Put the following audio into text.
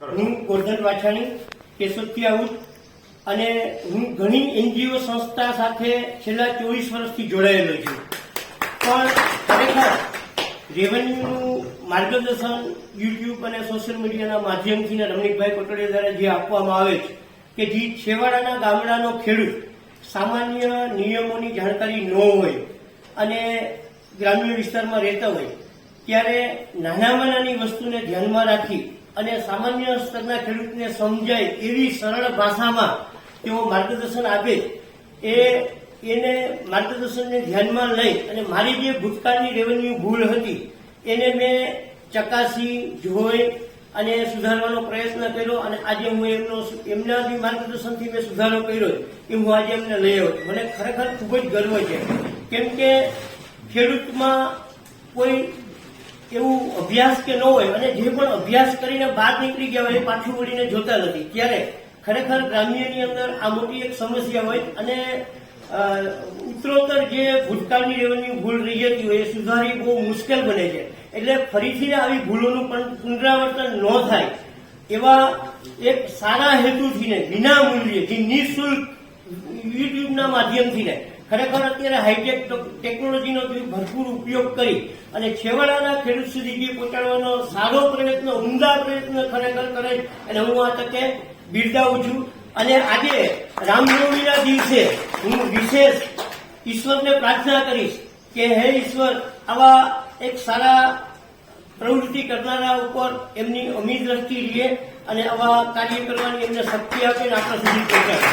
હું ગોરધન વાછાણી, કેશોદથી આવું અને હું ઘણી એનજીઓ સંસ્થા સાથે છેલ્લા ચોવીસ વર્ષથી જોડાયેલો છું. પણ ખરેખર રેવન્યુનું માર્ગદર્શન યુટ્યુબ અને સોશિયલ મીડિયાના માધ્યમથી રમણીકભાઈ કોટડિયા દ્વારા જે આપવામાં આવે છે, કે જે છેવાડાના ગામડાનો ખેડૂત, સામાન્ય નિયમોની જાણકારી ન હોય અને ગ્રામ્ય વિસ્તારમાં રહેતા હોય, ત્યારે નાનામાં નાની વસ્તુને ધ્યાનમાં રાખી અને સામાન્ય સ્તરના ખેડૂતને સમજાય એવી સરળ ભાષામાં તેઓ માર્ગદર્શન આપે એ એને માર્ગદર્શનને ધ્યાનમાં લઈ અને મારી જે ભૂતકાળની રેવન્યુ ભૂલ હતી, એને મેં ચકાસી, જોઈ અને સુધારવાનો પ્રયત્ન કર્યો અને આજે હું એમનો એમના માર્ગદર્શનથી મેં સુધારો કર્યો એ હું આજે એમને લઈ આવ્યો મને ખરેખર ખૂબ જ ગર્વ છે. કેમ કે ખેડૂતમાં કોઈ એવું અભ્યાસ કે ન હોય અને જે પણ અભ્યાસ કરીને બહાર નીકળી ગયા હોય એ પાછું વળીને જોતા નથી. ત્યારે ખરેખર ગ્રામ્યની અંદર આ મોટી એક સમસ્યા હોય અને ઉત્તરોત્તર જે ભૂતકાળની રેવન્યુ ભૂલ રહી જતી હોય એ સુધારવી બહુ મુશ્કેલ બને છે. એટલે ફરીથી આવી ભૂલોનું પણ પુનરાવર્તન ન થાય એવા એક સારા હેતુથી ને વિના મૂલ્યે, જે નિઃશુલ્ક યુટ્યુબના માધ્યમથી ને ખરેખર અત્યારે હાઈટેક ટેકનોલોજીનો ભરપૂર ઉપયોગ કરી અને છેવાડાના ખેડૂત સુધી જે પહોંચાડવાનો સારો પ્રયત્ન ઉમદા પ્રયત્ન ખરેખર કરે. અને હું આ તકે બિરદાવું છું અને આજે રામનવમીના દિવસે હું વિશેષ ઈશ્વરને પ્રાર્થના કરીશ કે હે ઈશ્વર, આવા એક સારા પ્રવૃત્તિ કરનારા ઉપર એમની અમી દ્રષ્ટિ લે અને આવા કાર્ય કરવાની એમને શક્તિ આપે અને આપણા સુધી પહોંચાડે